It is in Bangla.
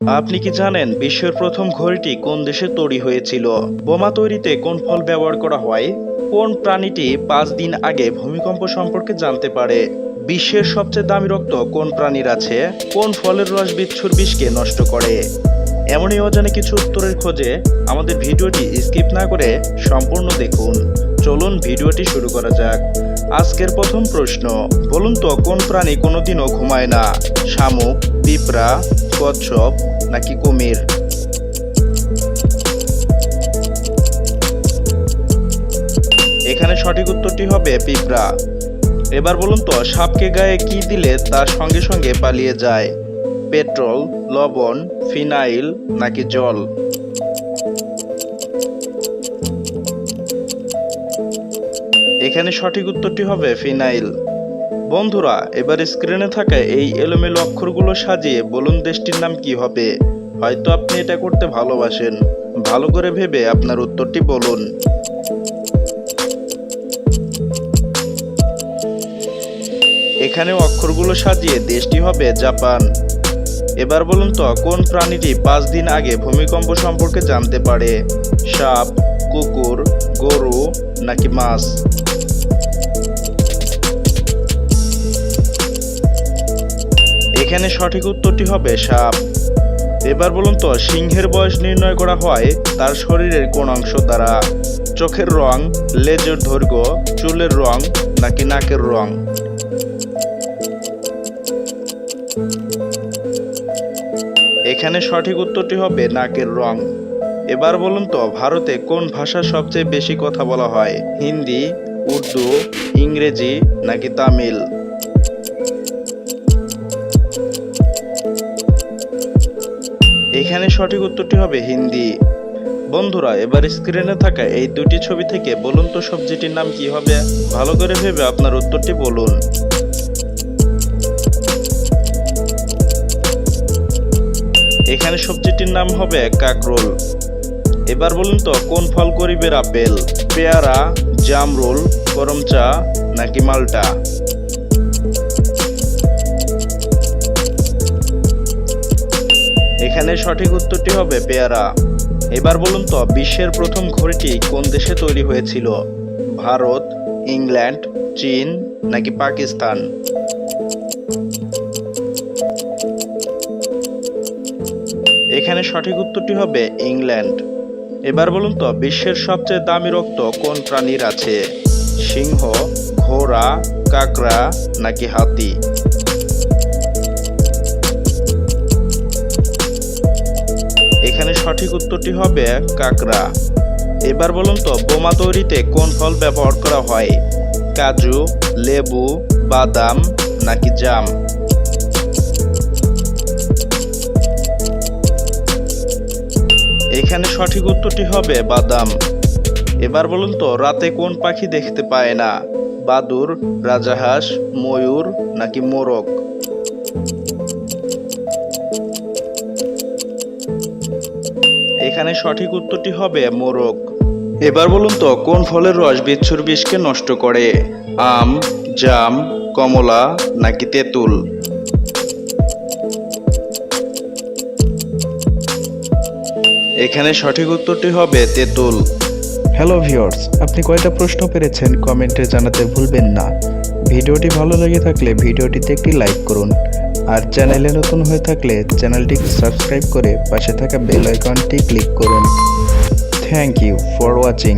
আপনি কি জানেন বিশ্বের প্রথম ঘড়িটি কোন দেশে তৈরি হয়েছিল? বোমা তৈরিতে কোন ফল ব্যবহার করা হয়? কোন প্রাণীটি পাঁচ দিন আগে ভূমিকম্প সম্পর্কে জানতে পারে? বিশ্বের সবচেয়ে দামি রক্ত কোন প্রাণীর আছে? কোন ফলের রস বিচ্ছুর বিষকে নষ্ট করে? এমনই অজানা কিছু উত্তরের খোঁজে আমাদের ভিডিওটি স্কিপ না করে সম্পূর্ণ দেখুন। চলুন ভিডিওটি শুরু করা যাক। আজকের প্রথম প্রশ্ন, বলুন তো কোন প্রাণী কোনোদিনও ঘুমায় না? শামুক, পিঁপড়া, কচ্ছপ নাকি কুমির? এখানে সঠিক উত্তরটি হবে পিঁপড়া। এবার বলুন তো, সাপকে গায়ে কি দিলে তার সঙ্গে সঙ্গে পালিয়ে যায়? পেট্রোল, লবণ, ফিনাইল নাকি জল? এখানে সঠিক উত্তরটি হবে ফিনাইল। বন্ধুরা, এবার স্ক্রিনে থাকা এই এলোমেলো অক্ষরগুলো সাজিয়ে বলুন দেশটির নাম কি হবে। হয়তো আপনি এটা করতে ভালোবাসেন। ভালো করে ভেবে আপনার উত্তরটি বলুন। এখানে অক্ষরগুলো সাজিয়ে দেশটি হবে জাপান। এবার বলুন তো, কোন প্রাণীটি পাঁচ দিন আগে ভূমিকম্প সম্পর্কে জানতে পারে? সাপ, কুকুর, গরু নাকি মাছ? এখানে সঠিক উত্তরটি হবে সাপ। এবার বলুন তো, সিংহের বয়স নির্ণয় করা হয় তার শরীরের কোন অংশ দ্বারা? চোখের রং, লেজের দৈর্ঘ্য, চুলের রং, নাকি নাকের রং? এখানে সঠিক উত্তরটি হবে নাকের রং। এবার বলুন তো, ভারতে কোন ভাষা সবচেয়ে বেশি কথা বলা হয়? হিন্দি, উর্দু, ইংরেজি, নাকি তামিল? এখানে সঠিক উত্তরটি হবে হিন্দি। বন্ধুরা, এবার স্ক্রিনে থাকা এই দুটি ছবি থেকে বলুন তো সবজিটির নাম কি হবে? ভালো করে ভেবে আপনার উত্তরটি বলুন। এখানে সবজিটির নাম হবে কাকরোল। এবার বলুন তো, কোন ফল গরিবের আপেল পেয়ারা, জামরুল করমচা নাকি মালটা? এখানে সঠিক উত্তরটি হবে, পেয়ারা। এবার বলুন তো, বিশ্বের প্রথম ঘড়িটি কোন দেশে তৈরি হয়েছিল? ভারত, ইংল্যান্ড, চীন নাকি পাকিস্তান? এখানে সঠিক উত্তরটি হবে ইংল্যান্ড। এবার বলুন তো, বিশ্বের সবচেয়ে দামি রক্ত কোন প্রাণীর আছে? সিংহ, ঘোড়া, কাকড়া নাকি হাতি? সঠিক উত্তরটি হবে কাকড়া। এবার বলুন তো, বোমা তৈরিতে কোন ফল ব্যবহার করা হয়? কাজু, লেবু, বাদাম নাকি জাম? এখানে সঠিক উত্তরটি হবে বাদাম। এবার বলুন তো, রাতে কোন পাখি দেখতে পায় না? বাদুর, রাজাহাঁস, ময়ূর নাকি মোরগ? এখানে সঠিক উত্তরটি হবে মোরগ। এবার বলুন তো, কোন ফলের রস বিচ্ছুর বিষকে নষ্ট করে? আম, জাম, কমলা নাকি তেঁতুল? এখানে সঠিক উত্তরটি হবে তেঁতুল। হ্যালো ভিউয়ার্স আপনি কয়টা প্রশ্ন পেরেছেন কমেন্টে জানাতে ভুলবেন না। ভিডিওটি ভালো লেগে থাকলে ভিডিওটিতে একটি লাইক করুন। আর চ্যানেলে নতুন হয়ে থাকলে চ্যানেলটিকে সাবস্ক্রাইব করে পাশে থাকা বেল আইকনটি ক্লিক করুন। Thank you for watching